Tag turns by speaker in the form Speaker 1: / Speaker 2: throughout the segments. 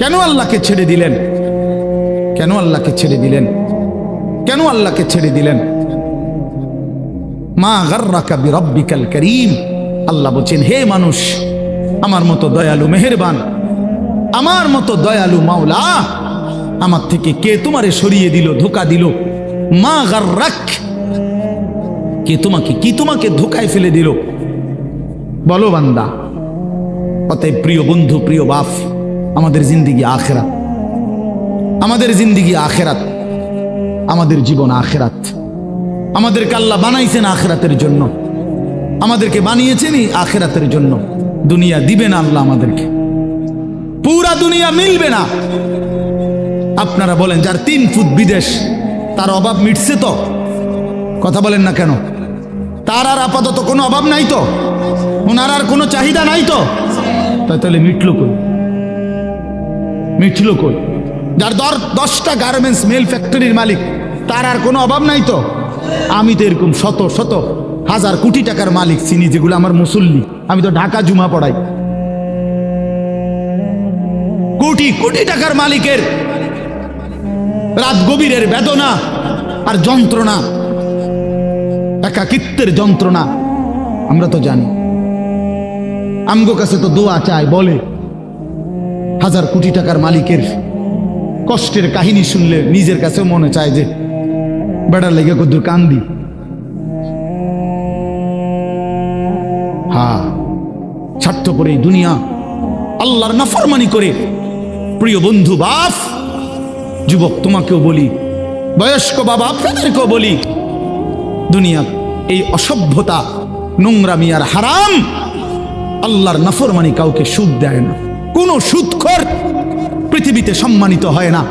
Speaker 1: কেন আল্লাহকে ছেড়ে দিলেন? কেন আল্লাহকে ছেড়ে দিলেন? কেন আল্লাহকে ছেড়ে দিলেন? মা গার্রাকা বিরব্বিকাল করিম। আল্লাহ বলছেন, হে মানুষ, আমার মতো দয়ালু মেহেরবান, আমার মতো দয়ালু মাওলা, আমার থেকে কে তোমারে সরিয়ে দিল, ধোকা দিল? মা গার্রাক, কে তোমাকে, কি তোমাকে ধোকায় ফেলে দিল? বলো বান্দা, অতএব প্রিয় বন্ধু, প্রিয় বাপ আমাদের জিন্দিগি আখেরাত। আমাদের জিন্দিগি আখেরাত। আমাদের জীবন আখেরাত। আমাদেরকে আল্লাহ বানাইছেন আখেরাতের জন্য। আমাদেরকে বানিয়েছেনই আখেরাতের জন্য। দুনিয়া দিবে না আল্লাহ আমাদেরকে। পুরা দুনিয়া মিলবে না। আপনারা বলেন, যার তিন ফুট বিদেশ, তার অভাব মিটছে তো? কথা বলেন না কেন? তার আর আপাতত কোনো অভাব নাই তো? ওনার আর কোনো চাহিদা নাই তো? তাহলে মিটলো কই? মিটলো কই যার দর দশটা গার্মেন্টস মেল ফ্যাক্টরির মালিক, তার আর কোনো অভাব নাই তো? আমি তো এরকম শত শত, হাজার কোটি টাকার মালিক, চিনি যেগুলো আমার মুসল্লি, আমি তো ঢাকা জুমা পড়াই। কোটি কোটি টাকার মালিকের রাত গভীরের বেদনা আর যন্ত্রণা, একাকিত্বের যন্ত্রণা, আমরা তো জানি। আমগো কাছে তো দোয়া চায়, বলে হাজার কোটি টাকার মালিকের কষ্টের কাহিনী শুনলে নিজের কাছেও মনে চায় যে, বেড়ার লেগে কদ্দুর কান্দি। হ্যাঁ স্বার্থপর এই দুনিয়া আল্লাহর নাফরমানি করে। প্রিয় বন্ধু বাপ যুবক, তোমাকেও বলি, বয়স্ক বাবা, আপনাদেরকেও বলি দুনিয়া এই অসভ্যতা, নোংরামি আর হারাম আল্লাহর নাফরমানি কাউকে সুদ দেয় না। কোনো সুদখোর পৃথিবীতে সম্মানিত হয় না।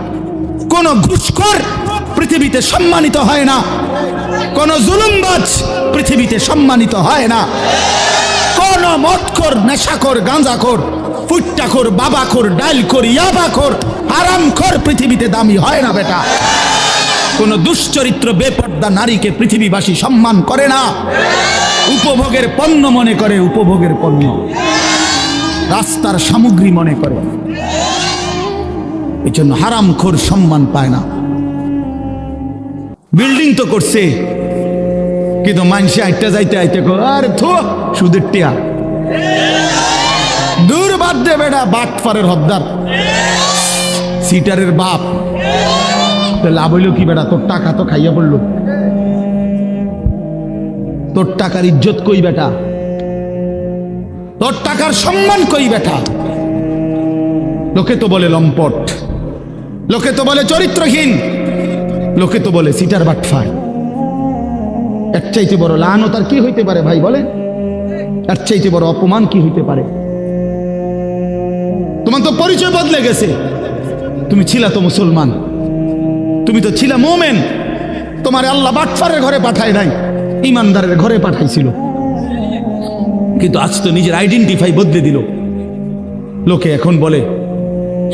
Speaker 1: কোন ঘুষখোর পৃথিবীতে সম্মানিত হয় না। কোন জুলুমবাজ পৃথিবীতে সম্মানিত হয় না। কোন মদখোর, নেশাখোর, গাঁজাখোর, ফুট্টাখোর, বাবাখোর ডাইলখোর ইয়াবাখোর, হারামখোর পৃথিবীতে দামি হয় না বেটা। কোন দুশ্চরিত্র, বেপর্দা নারীকে পৃথিবীবাসী সম্মান করে না। উপভোগের পণ্য মনে করে উপভোগের পণ্য। রাস্তার সামগ্রী মনে করে। এই জন্য হারামখোর সম্মান পায় না। বিল্ডিং তো করছে। কিন্তু মানুষে আইটা যাইতে আইতে আর থো, সুদের টিয়া। দূর বাদ দে বেটা, বাটফারের হদ্দার সিটারের বাপ। লাভ হইল কি বেটা? তোর টাকা তো খাইয়া পড়ল। তোর টাকার ইজ্জত কই বেটা? তোর টাকার সম্মান কই বেটা? লোকে তো বলে লম্পট। লোকে তো বলে চরিত্রহীন। লোকে তো বলে সিটার বাটফার এর চাইতে বড় লানো তার কি হইতে পারে ভাই বলে এর চাইতে বড় অপমান কি হইতে পারে? তোমার তো পরিচয় বদলে গেছে। তুমি ছিলা তো মুসলমান। তুমি তো ছিলা মোমেন। তোমার আল্লাহ বাটফারের ঘরে পাঠায় নাই। ইমানদারের ঘরে পাঠাইছিল। কিন্তু আজ তো নিজের আইডেন্টিফাই বদলে দিল। লোকে এখন বলে,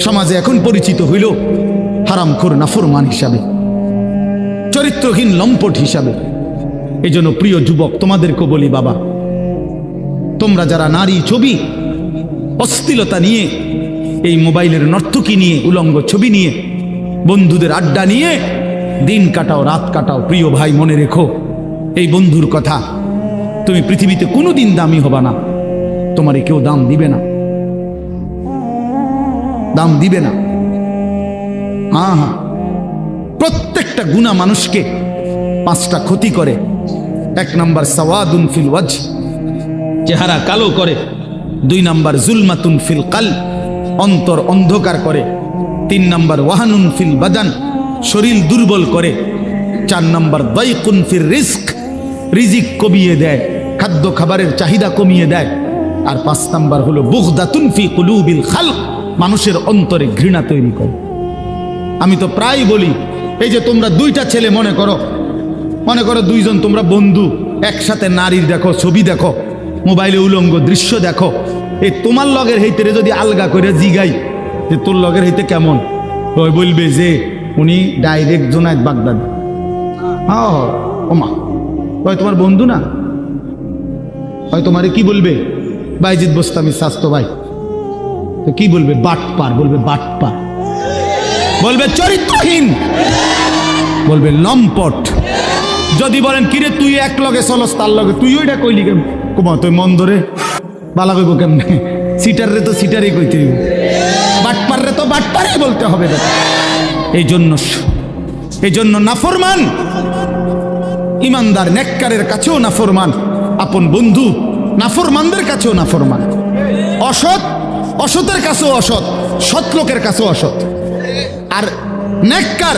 Speaker 1: সমাজে এখন পরিচিত হইল হারামখোর নাফরমান হিসাবে, চরিত্রহীন লম্পট হিসাবে। এই জন্য প্রিয় যুবক, তোমাদেরকে বলি বাবা, তোমরা যারা নারী ছবি অস্থিলতা নিয়ে, এই মোবাইলের নর্তকী নিয়ে, উলঙ্গ ছবি নিয়ে, বন্ধুদের আড্ডা নিয়ে, দিন কাটাও, রাত কাটাও, প্রিয় ভাই, মনে রেখো, এই বন্ধুর কথা তুমি পৃথিবীতে কোনোদিন দামি হবা না। তোমারে কেউ দাম দিবে না। দাম দিবে না। হ্যাঁ হ্যাঁ। প্রত্যেকটা গুণা মানুষকে পাঁচটা ক্ষতি করে। এক নাম্বার সাওয়াদুন ফিল ওয়াজ চেহারা কালো করে। দুই নাম্বার জুলমাতুন ফিল কাল অন্তর অন্ধকার করে। তিন নাম্বার ওয়াহানুন ফিল বাদান। শরীর দুর্বল করে। চার নাম্বার দয়কুন ফির রিস্ক। রিজিক কবিয়ে দেয়। খাদ্য খাবারের চাহিদা কমিয়ে দেয়। আর পাঁচ নাম্বার হলো, বুগদাতুন ফি কুলুবিল খাল মানুষের অন্তরে ঘৃণা তৈরি করে। আমি তো প্রায় বলি, এই যে তোমরা দুইটা ছেলে মনে করো মনে করো দুইজন তোমরা বন্ধু, একসাথে নারীর দেখো, ছবি দেখো, মোবাইলে উলঙ্গ দৃশ্য দেখো, এই তোমার লগের হইতে যদি আলগা করে জিগাই, যে তোর লগের হইতে কেমন? ওই বলবে যে, উনি ডাইরেক্ট জোনায়দ বাগদাদ। হ্যাঁ ওমা, ওই তোমার বন্ধু না? হয় তোমারে কি বলবে? বাইজিৎ বস্তামি স্বাস্থ্য, ভাই। কি বলবে? বাটপার বলবে বাটপার বলবে চরিত্রহীন। বলবে লম্পট। যদি বলেন, কিরে, তুই এক লগে চলস, তার লগে? তুই ওইটা কইলি কেম? কুমা, তুই মন ধরে বালা কইব কেমনে? সিটার রে তো সিটারই কইতে বাটপার রে তো বাটপারই বলতে হবে এই জন্য এই জন্য নাফরমান। ইমানদার, নেককারের কাছেও নাফরমান। আপন বন্ধু, নাফরমানদের কাছেও নাফরমান। অসৎ, অসতের কাছেও অসৎ, সৎ লোকের কাছেও অসৎ। আর নেককার,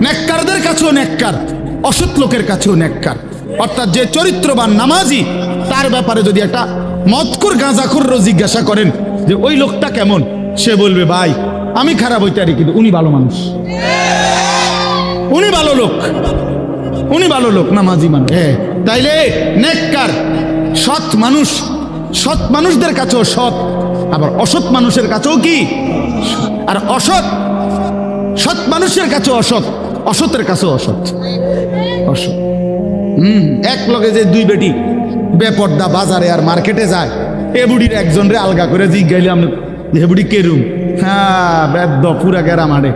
Speaker 1: নেককারদের কাছেও নেককার, অসৎ লোকের কাছেও নেককার। অর্থাৎ যে চরিত্রবান নামাজি, তার ব্যাপারে যদি একটা মতকুর গাঁজাখুরও জিজ্ঞাসা করেন যে, ওই লোকটা কেমন? সে বলবে, ভাই, আমি খারাপ হইতে পারি, কিন্তু উনি ভালো মানুষ। উনি ভালো লোক। উনি ভালো লোক, নামাজি মানুষ। হ্যাঁ তাইলে নেককার, সৎ মানুষ, সৎ মানুষদের কাছেও সৎ, আবার অসৎ মানুষের কাছেও কি? আর অসৎ, সৎ মানুষের কাছেও অসৎ, অসতের কাছেও অসৎ। অসৎ। হুম, এক লগে যে দুই বেটি বেপর্দা বাজারে আর মার্কেটে যায়, এ বুড়ির একজন রে আলগা করে জিজ্ঞাইলাম যে বুড়ি কেরুম হ্যাঁ বেদ্য পুরা গেরা মারে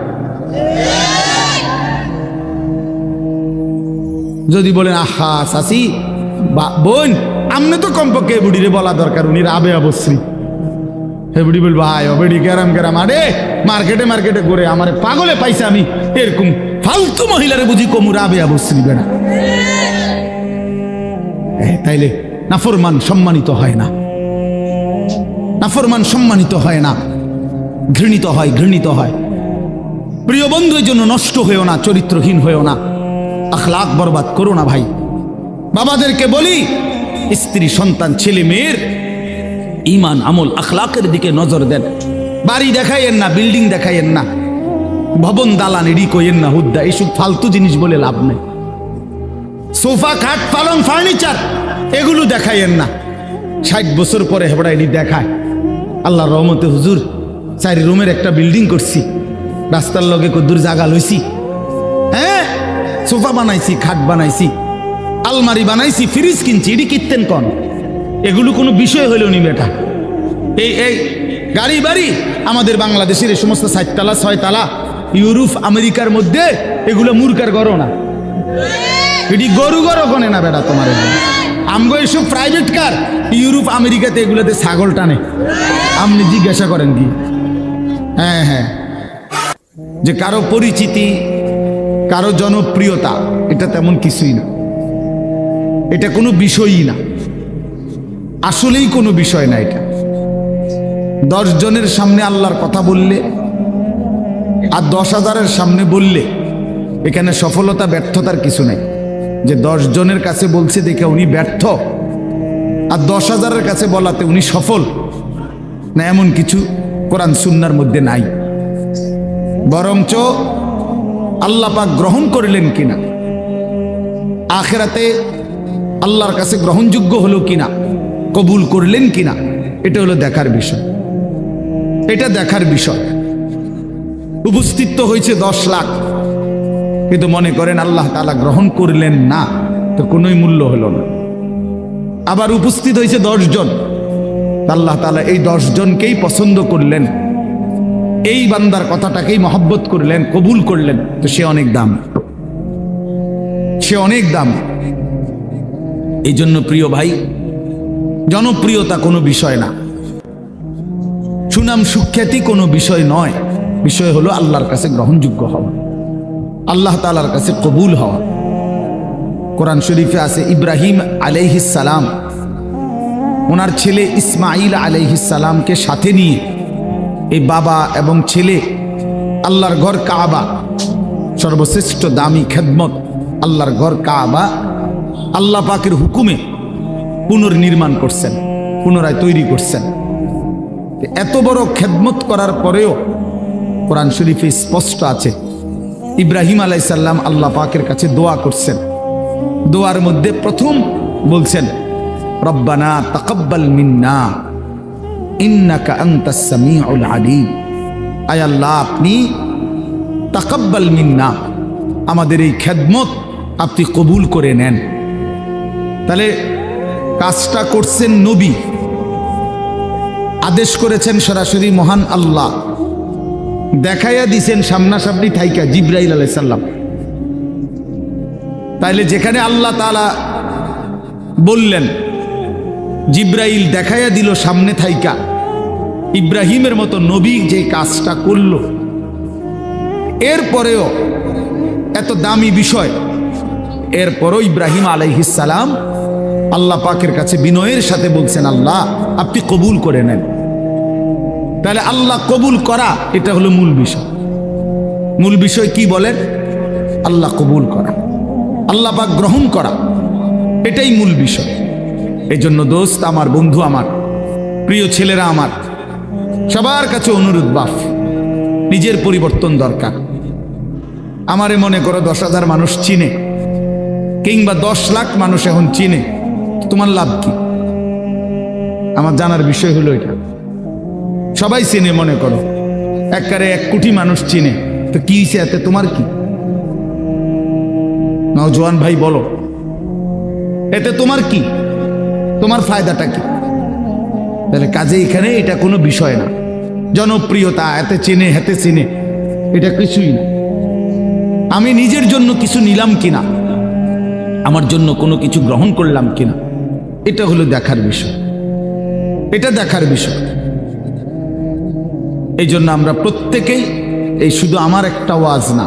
Speaker 1: যদি বলেন, আহা সাসি বা, বোন, আমনে তো কমপক্ষে বুড়িরে বলা দরকার, উনি রাবে অবশ্যই হে বুড়ি বলব, আয় বেড়ি গেরাম গেরাম, আরে, মার্কেটে মার্কেটে করে আমার পাগলে পাইছে আমি, এরকম ফালতু মহিলারে বুঝি কমু রাবে অবশ্যই বেড়া। তাইলে নাফরমান সম্মানিত হয় না। নাফরমান সম্মানিত হয় না। ঘৃণিত হয় ঘৃণিত হয়। প্রিয় বন্ধুর জন্য নষ্ট হয়েও না, চরিত্রহীন হয়েও না। আখলাক বরবাদ করো না ভাই। বাবাদেরকে বলি, স্ত্রী, সন্তান, ছেলে, মেয়ের ইমান, আমল, আখলাকের দিকে নজর দেন। বাড়ি দেখাইয়েন না, বিল্ডিং দেখাইয়েন না, ভবন দালান, এডি কইয়েন না, হুদ্দা, এইসব ফালতু জিনিস বলে লাভ নেই। সোফা, খাট, পালং, ফার্নিচার, এগুলো দেখাইয়েন না। ষাট বছর পরে হেবড়া এটি দেখায় আল্লাহ রহমতে হুজুর, চারি রুমের একটা বিল্ডিং করছি, রাস্তার লগে কদ্দুর জাগা লইছি। সোফা বানাইছি, খাট বানাইছি, আলমারি বানাইছি, ফ্রিজ কিনছি, এটি কিনতেন কন? এগুলো কোনো বিষয় হইল নি বেটা। এই এই, গাড়ি বাড়ি, আমাদের বাংলাদেশের এই সমস্ত সাততলা ছয়তলা, ইউরোপ, আমেরিকার মধ্যে এগুলো মূর্খার গরো না। এটি গরু গরো গনে না বেটা তোমার আমগো এসব প্রাইভেট কার ইউরোপ, আমেরিকাতে এগুলোতে ছাগল টানে। আপনি জিজ্ঞাসা করেন কি? হ্যাঁ হ্যাঁ। যে কারও পরিচিতি কারও জনপ্রিয়তা, এটা তেমন কিছুই না। এটা কোনো বিষয়ই না। আসলেই কোনো বিষয় না এটা। দশ জনের সামনে আল্লাহর কথা বললে আর দশ হাজারের সামনে বললে এখানে সফলতা, ব্যর্থতার কিছু নেই। যে দশ জনের কাছে বলছে দেখে উনি ব্যর্থ আর দশ হাজারের কাছে বলাতে উনি সফল, না এমন কিছু কোরআন, সুন্নার মধ্যে নাই। বরঞ্চ আল্লাহ পাক গ্রহণ করলেন কিনা? আখেরাতে আল্লাহর কাছে গ্রহণযোগ্য হলো কিনা? কবুল করলেন কিনা? এটা হলো দেখার বিষয়। এটা দেখার বিষয়। উপস্থিত হয়েছে দশ লাখ। কিন্তু মনে করেন আল্লাহ তালা গ্রহণ করলেন না, তো কোনোই মূল্য হলো না। আবার উপস্থিত হয়েছে দশজন আল্লাহ তালা এই দশজনকেই পছন্দ করলেন। এই বান্দার কথাটাকেই মহব্বত করলেন, কবুল করলেন, তো সে অনেক দাম। সে অনেক দাম। এই জন্য প্রিয় ভাই, জনপ্রিয়তা কোনো বিষয় না। সুনাম সুখ্যাতি কোনো বিষয় নয়। বিষয় হলো আল্লাহর কাছে গ্রহণযোগ্য হওয়া। আল্লাহ তালার কাছে কবুল হওয়া। কোরআন শরীফে আছে, ইব্রাহিম আলাইহিস সালাম, ওনার ছেলে ইসমাইল আলাইহিস সালামকে সাথে নিয়ে এই বাবা এবং ছেলে, আল্লাহর ঘর কাবা, সর্বশ্রেষ্ঠ দামি খেদমত, আল্লাহর ঘর কাবা, আল্লাহ পাকের হুকুমে পুনর্নির্মাণ করছেন, পুনরায় তৈরি করছেন। এত বড় খেদমত করার পরেও কোরআন শরীফে স্পষ্ট আছে, ইব্রাহিম আলাইসাল্লাম আল্লাহ পাকের কাছে দোয়া করছেন। দোয়ার মধ্যে প্রথম বলছেন, রব্বানা তাকাব্বাল মিন্না। ইন্নাকা আনতাস সামিউল আলিম। আয় আল্লাহ, আপনি তাকাব্বাল মিন্না। আমাদের এই খেদমত আপনি কবুল করে নেন। তাহলে কাজটা করছেন নবী। আদেশ করেছেন সরাসরি মহান আল্লাহ। দেখাইয়া দিছেন সামনাসামনি থাইকা জিব্রাইল আলাইসাল্লাম তাইলে যেখানে আল্লাহ তালা বললেন, জিব্রাইল দেখাইয়া দিল সামনে থাইকা। ইব্রাহিমের মতো নবী যে কাজটা করল। এরপরেও এত দামি বিষয়। এরপরও ইব্রাহিম আলাইহিসালাম আল্লাহ পাকের কাছে বিনয়ের সাথে বলছেন, আল্লাহ, আপনি কবুল করে নেন। তাহলে আল্লাহ কবুল করা, এটা হলো মূল বিষয়। মূল বিষয় কি বলেন? আল্লাহ কবুল করা। আল্লাহ পাক গ্রহণ করা। এটাই মূল বিষয়। এই জন্য দোস্ত, আমার বন্ধু আমার, প্রিয় ছেলেরা আমার সবার কাছে অনুরোধ, বাফ, নিজের পরিবর্তন দরকার। আমারে মনে করো দশ হাজার মানুষ চিনে, কিংবা দশ লাখ মানুষ এখন চিনে, তোমার লাভ কি? আমার জানার বিষয় হলো এটা। সবাই চিনে মনে করো একবারে এক কোটি মানুষ চিনে, তো কি হয়েছে এতে, তোমার কি? নজওয়ান ভাই, বলো, এতে তোমার কি? তোমার ফায়দাটা কি? তাহলে কাজে এখানে এটা কোনো বিষয় না। জনপ্রিয়তা, এতে চেনে, হেতে চেনে, এটা কিছুই না। আমি নিজের জন্য কিছু নিলাম কিনা, আমার জন্য কোনো কিছু গ্রহণ করলাম কিনা, এটা হলো দেখার বিষয়। এটা দেখার বিষয়। এই জন্য আমরা প্রত্যেকেই এই শুধু আমার একটা ওয়াজ না,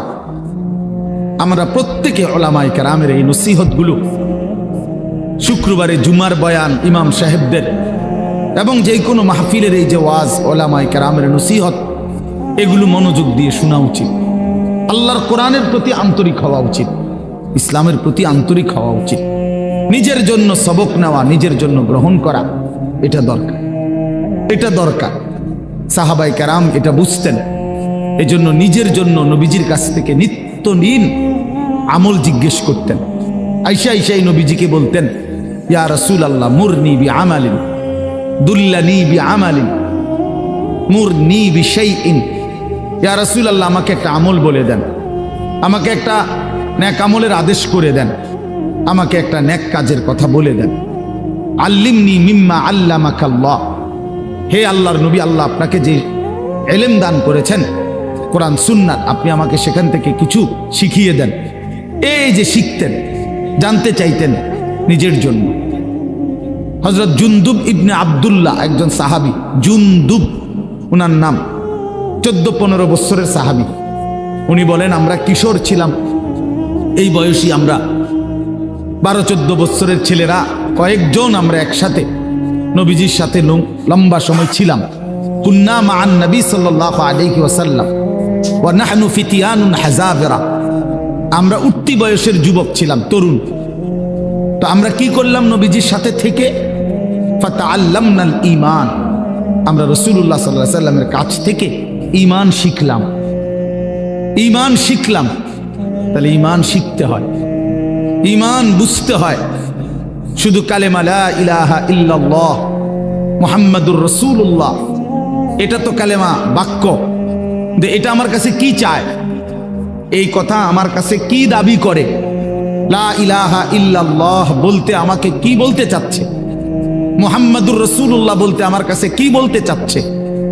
Speaker 1: আমরা প্রত্যেকে ওলামাই কারামের এই নসিহতগুলো, শুক্রবারে জুমার বয়ান ইমাম সাহেবদের এবং যে কোনো মাহফিলের এই যে ওয়াজ ওলামাই কারামের নসিহত, এগুলো মনোযোগ দিয়ে শোনা উচিত। আল্লাহর কোরআনের প্রতি আন্তরিক হওয়া উচিত, ইসলামের প্রতি আন্তরিক হওয়া উচিত। নিজের জন্য সবক নেওয়া, নিজের জন্য গ্রহণ করা, এটা দরকার। এটা দরকার। সাহাবাই কারাম এটা বুঝতেন। এজন্য নিজের জন্য নবীজির কাছ থেকে নিত্য নিন আমল জিজ্ঞেস করতেন। আইসা আইসাই নবীজিকে বলতেন, ইয়া রসুল আল্লাহ মুরনি বি আমালিন বি আমালিন মুরনি বি সেই ইন আল্লাহ আমাকে একটা আমল বলে দেন। আমাকে একটা ন্যাক আমলের আদেশ করে দেন। আমাকে একটা ন্যাক কাজের কথা বলে দেন। আল্লিমনি মিম্মা আল্লামাকাল্লাহ। হে আল্লাহর নবী, আল্লাহ আপনাকে যে এলেম দান করেছেন, কোরআন, সুন্নাত, আপনি আমাকে সেখান থেকে কিছু শিখিয়ে দেন। এই যে শিখতেন, জানতে চাইতেন নিজের জন্য। হজরত জুন্দুব ইবনে আবদুল্লাহ একজন সাহাবি, জুন্দুব ওনার নাম চোদ্দ পনেরো বৎসরের সাহাবি। উনি বলেন, আমরা কিশোর ছিলাম। এই বয়সী আমরা বারো চোদ্দ বৎসরের ছেলেরা, কয়েকজন আমরা একসাথে নবীজির সাথে লম্বা সময় ছিলাম। কুন্না মান নবী সাল্লাহ আলাইহি ওয়াসাল্লাম। আমরা উঠতি বয়সের যুবক ছিলাম, তরুণ। তো আমরা কি করলাম নবীজির সাথে থেকে? ঈমান আমরা রাসূলুল্লাহ সাল্লাল্লাহু আলাইহি সাল্লামের কাছ থেকে ইমান শিখলাম। ইমান শিখলাম। তাহলে ইমান শিখতে হয়। ইমান বুঝতে হয়। শুধু কালেমা লা ইলাহা ইল্লাল্লাহ, মুহাম্মাদুর রাসূলুল্লাহ। এটা তো কালেমা বাক্য। এটা আমার কাছে কি চায়? এই কথা আমার কাছে কি দাবি করে? লা ইলাহা ইল্লাল্লাহ বলতে আমাকে কি বলতে চাচ্ছে? মুহাম্মাদুর রসুল্লাহ বলতে আমার কাছে কি বলতে চাচ্ছে?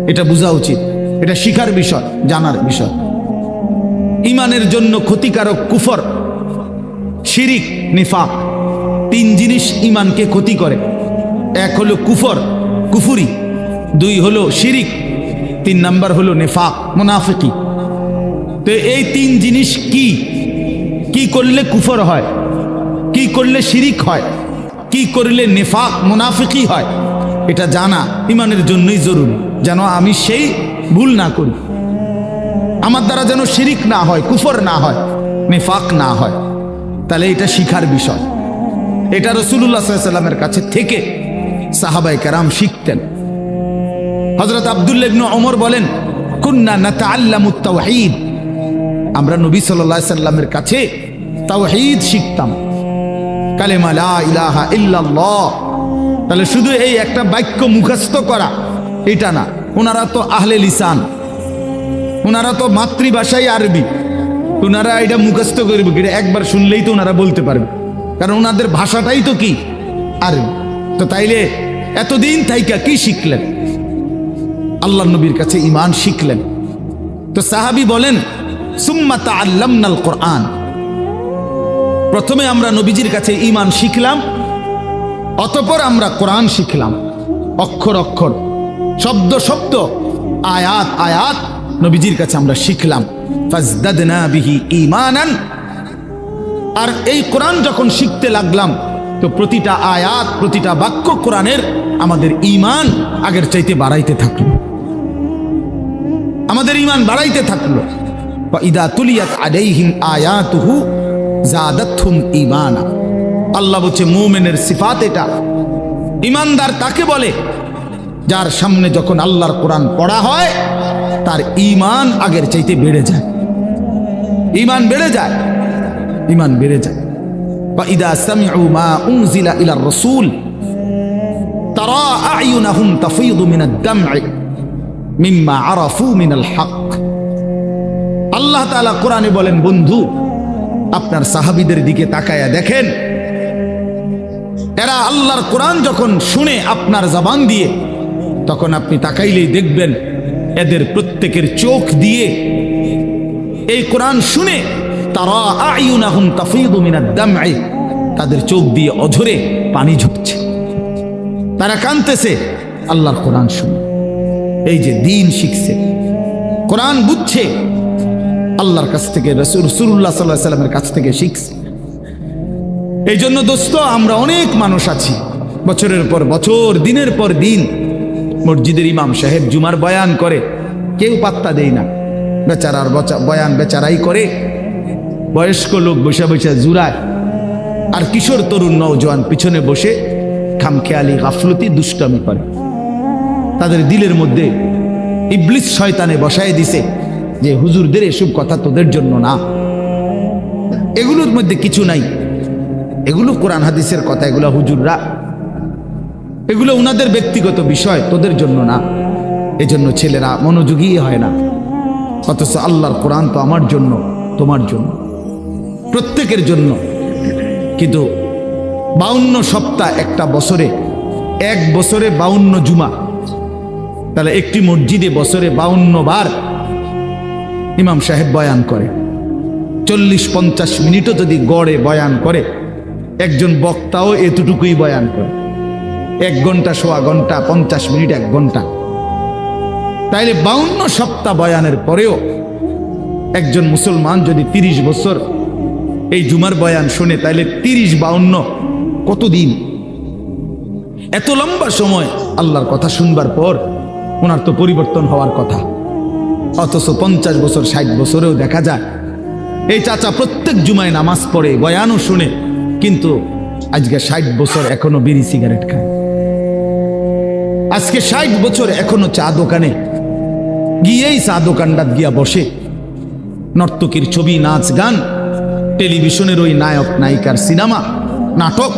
Speaker 1: এটা বোঝা উচিত। এটা শিখার বিষয়, জানার বিষয়। ইমানের জন্য ক্ষতিকারক কুফর, শিরিক, নিফাক, তিন জিনিস ইমানকে ক্ষতি করে। এক হলো কুফর, কুফুরি। দুই হলো শিরিক। তিন নাম্বার হলো নেফাক, মুনাফিকি। তো এই তিন জিনিস কি? কি করলে কুফর হয়? কি করলে শিরিক হয়? কি করলে নেফাক মুনাফিকি হয়? এটা জানা ইমানের জন্যই জরুরি। যেন আমি সেই ভুল না করি। আমার দ্বারা যেন শিরিক না হয়, কুফর না হয়, নেফাক না হয়। তাহলে এটা শিখার বিষয়। এটা রসুল্লাহ সাল্লামের কাছে থেকে সাহাবাই কারাম শিখতেন। হজরত আবদুল্লাহ ইবনে ওমর বলেন, কুন্না নাতাআল্লামু তাওহীদ। আমরা নবী আলাইহি সাল্লামের কাছে তাওহীদ শিখতাম। কালেমা লা ইলাহা ইল্লাল্লাহ। তাহলে শুধু এই একটা বাক্য মুখস্থ করা, এটা না। ওনারা তো আহলে লিসান। ওনারা তো মাতৃভাষাই আরবি। ওনারা এটা মুখস্থ করবে এটা একবার শুনলেই তো ওনারা বলতে পারবে। কারণ ওনাদের ভাষাটাই তো কি? আরবি। তো তাইলে এতদিন থাইকা কি শিখলেন? আল্লাহ নবীর কাছে ইমান শিখলেন। তো সাহাবি বলেন, সুম্মা তাআল্লামনাল কোরআন। প্রথমে আমরা নবীজির কাছে ইমান শিখলাম, অতপর আমরা কোরআন শিখলাম। অক্ষর অক্ষর, শব্দ শব্দ, আয়াত আয়াত নবীজির কাছে আমরা শিখলাম। বিহি ঈমানান। আর এই কোরআন যখন শিখতে লাগলাম, তো প্রতিটা আয়াত, প্রতিটা বাক্য কোরআনের আমাদের ইমান আগের চাইতে বাড়াইতে থাকল। আমাদের ঈমান বাড়াইতে থাকল। ইদা তুলিয়াত আলাইহিম আয়াতুহু জাদাতহুম ইমানা আল্লাহ বলছে, মুমেনের সিফাত এটা। ইমানদার তাকে বলে, যার সামনে যখন আল্লাহর কোরআন পড়া হয়, তার ইমান আগের চাইতে বেড়ে যায়। ইমান বেড়ে যায় ইমান বেড়ে যায়। বা ইদা সামিউ মা উনজিলা ইলা রসুল, তারা আয়ুনাহুম তাফিদু মিনাদ দাম'i মিম্মা আরাফু মিনাল হক। আল্লাহ তাআলা কোরআনে বলেন, বন্ধু আপনার সাহাবিদের দিকে তাকায়া দেখেন। এরা আল্লাহর কোরআন যখন শুনে আপনার জবান দিয়ে, তখন আপনি তাকাইলেই দেখবেন এদের প্রত্যেকের চোখ দিয়ে এই কোরআন শুনে, তারা দামঈ, তাদের চোখ দিয়ে অঝরে পানি ঝুঁকছে। তারা কাঁদতেছে, আল্লাহর কোরআন শুনে। এই যে দিন শিখছে, কোরআন বুঝছে আল্লাহর কাছ থেকে রসুল্লাহ সাল্লাহ সাল্লামের কাছ থেকে শিখছে। এই জন্য দোস্ত, আমরা অনেক মানুষ আছি। বছরের পর বছর, দিনের পর দিন মসজিদের ইমাম সাহেব জুমার বয়ান করে। কেউ পাত্তা দেয় না। বেচারার বয়ান বেচারাই করে। বয়স্ক লোক বসে বসে জুরায় আর কিশোর তরুণ নৌজওয়ান পিছনে বসে খামখেয়ালি, গাফলতি, দুষ্টামি করে। তাদের দিলের মধ্যে ইবলিস শয়তানে বসায় দিছে। যে হুজুরদের এসব কথা তোদের জন্য না। এগুলোর মধ্যে কিছু নাই। এগুলো কোরআন হাদিসের কথা, এগুলো হুজুররা। এগুলো উনাদের ব্যক্তিগত বিষয়, তোদের জন্য না। এজন্য ছেলেরা মনোযোগী হয় না। অথচ আল্লাহর কোরআন তো আমার জন্য, তোমার জন্য, প্রত্যেকের জন্য। কিন্তু বাউন্ন সপ্তাহ একটা বছরে, এক বছরে বাউন্ন জুমা। তাহলে একটি মসজিদে বছরে বাউন্ন বার ইমাম সাহেব বয়ান করে। চল্লিশ পঞ্চাশ মিনিটও যদি গড়ে বয়ান করে, একজন বক্তাও এতটুকুই বয়ান করে। এক ঘণ্টা, সোয়া ঘণ্টা, পঞ্চাশ মিনিট, এক ঘণ্টা। তাইলে বাউন্ন সপ্তাহ বয়ানের পরেও একজন মুসলমান যদি তিরিশ বছর এই জুমার বয়ান শুনে, তাইলে তিরিশ বাউন্ন কতদিন? এত লম্বা সময় আল্লাহর কথা শুনবার পর ওনার তো পরিবর্তন হওয়ার কথা। অথচ পঞ্চাশ বছর, ষাট বছরেও দেখা যায়। এই চাচা প্রত্যেক জুমায় নামাজ পড়ে, বয়ানও শুনে, কিন্তু আজকে ষাট বছর এখনও বিড়ি সিগারেট খায়। আজকে ষাট বছর এখনও চা দোকানে, গিয়েই চা দোকানটাত গিয়া বসে। নর্তকীর ছবি, নাচ, গান, টেলিভিশনের ওই নায়ক, নায়িকার সিনেমা, নাটক,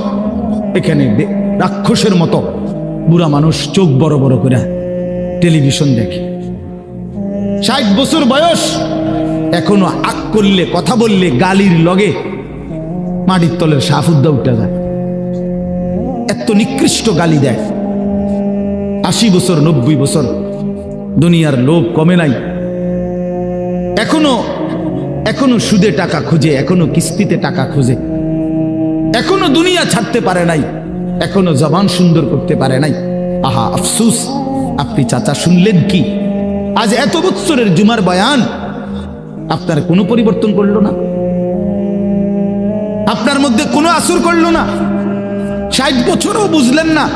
Speaker 1: এখানে রাক্ষসের মতো। বুড়া মানুষ চোখ বড় বড় করে টেলিভিশন দেখে। ষাট বছর বয়স। এখনও আক করলে, কথা বললে, গালির লগে মাটির তলের সাফুদ্দা উঠে যায়। এত নিকৃষ্ট গালি দেয়। আশি বছর, নব্বই বছর, দুনিয়ার লোভ কমে নাই। এখনও এখনও সুদে টাকা খুঁজে, এখনও কিস্তিতে টাকা খুঁজে। এখনও দুনিয়া ছাড়তে পারে নাই, এখনও জবান সুন্দর করতে পারে নাই। আহা, আফসুস, আপনি চাচা শুনলেন কি? আজ এত বৎসরের জুমার বয়ান আপনার কোনো পরিবর্তন করল না? আপনার মধ্যে কোনো আসর করল না? ষাট বছরও বুঝলেন না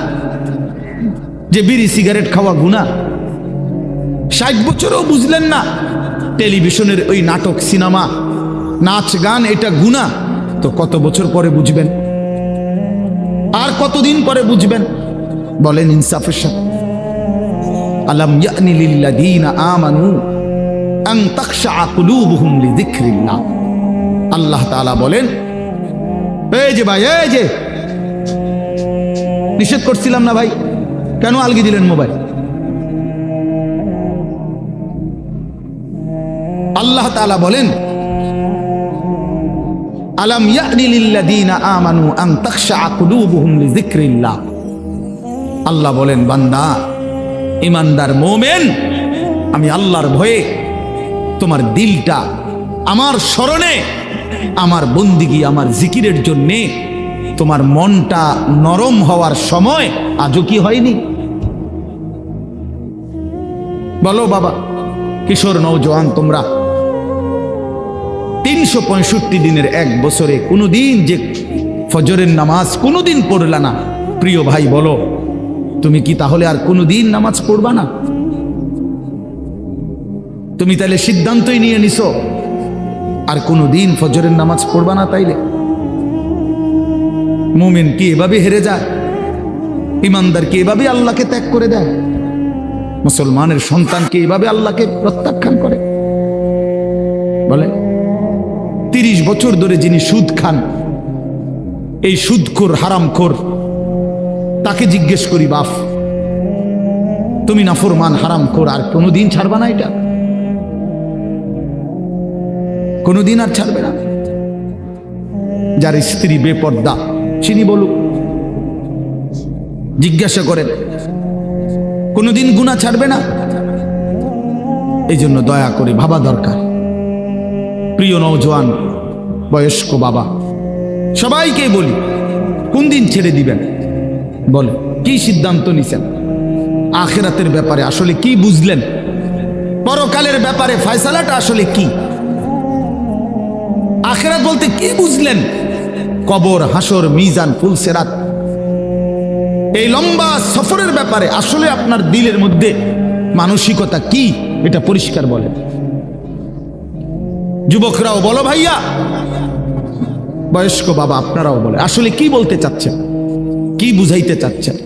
Speaker 1: যে বিড়ি সিগারেট খাওয়া গুণা ষাট বছরও বুঝলেন না টেলিভিশনের ওই নাটক সিনেমা, নাচ গান, এটা গুণা তো কত বছর পরে বুঝবেন? আর কতদিন পরে বুঝবেন? বলেন ইনসাফের সাথে। আলম ইয়ানি লিল্লাযীনা আমানু আন তাখশা কুলুবুহুম লিযিকরিল্লাহ। আল্লাহ তাআলা বলেন, এই যে ভাই, এই যে, নিষেধ করছিলাম না ভাই, কেন আলগি দিলেন মোবাইল? আল্লাহ তাআলা বলেন, আলম ইয়ানি লিল্লাযীনা আমানু আন তাখশা কুলুবুহুম লিযিকরিল্লাহ। আল্লাহ বলেন, বান্দা ইমানদার মোমেন, আমি আল্লাহর ভয়ে তোমার দিলটা আমার স্মরণে, আমার বন্দিগি আমার জিকিরের জন্যে তোমার মনটা নরম হওয়ার সময় আজও কি হয়নি? বলো বাবা, কিশোর নৌজওয়ান তোমরা, তিনশো পঁয়ষট্টি দিনের এক বছরে কোনোদিন যে ফজরের নামাজ কোনোদিন পড়লা না। প্রিয় ভাই, বলো। তুমি কি তাহলে আর কোনোদিন নামাজ পড়বা না? তুমি তাহলে সিদ্ধান্তই নিয়ে নিছো, আর কোনোদিন ফজরের নামাজ পড়বা না তাইলে? মুমিন কি এভাবে হেরে যায়? ইমানদার কি এভাবে আল্লাহকে ত্যাগ করে দেয়? মুসলমানের সন্তানকে এভাবে আল্লাহকে প্রত্যাখ্যান করে? বলে, তিরিশ বছর ধরে যিনি সুদ খান, এই সুদখোর, হারামখোর তাকে জিজ্ঞেস করি, বাপ, তুমি নাফরমান হারামখোর আর কোনোদিন ছাড়বা না এটা? কোনোদিন আর ছাড়বে না। যার স্ত্রী বেপর্দা, চিনি বলুক, জিজ্ঞাসা করেন, কোনোদিন গুণা ছাড়বে না? এই জন্য দয়া করে ভাবা দরকার। প্রিয় নৌজওয়ান বয়স্ক বাবা সবাইকে বলি, কোন দিন ছেড়ে দিবেন? বলে, কি সিদ্ধান্ত নিছেন? আখেরাতের ব্যাপারে আসলে কি বুঝলেন? পরকালের ব্যাপারে ফয়সালাটা আসলে কি? আখেরাত বলতে কি বুঝলেন? কবর, হাসর, মিজান ফুলসেরাত এই লম্বা সফরের ব্যাপারে আসলে আপনার দিলের মধ্যে মানসিকতা কি? এটা পরিষ্কার বলে যুবকরাও বলো ভাইয়া। বয়স্ক বাবা আপনারাও বলে, আসলে কি বলতে চাচ্ছেন? কি বুঝাইতে চাচ্ছেন?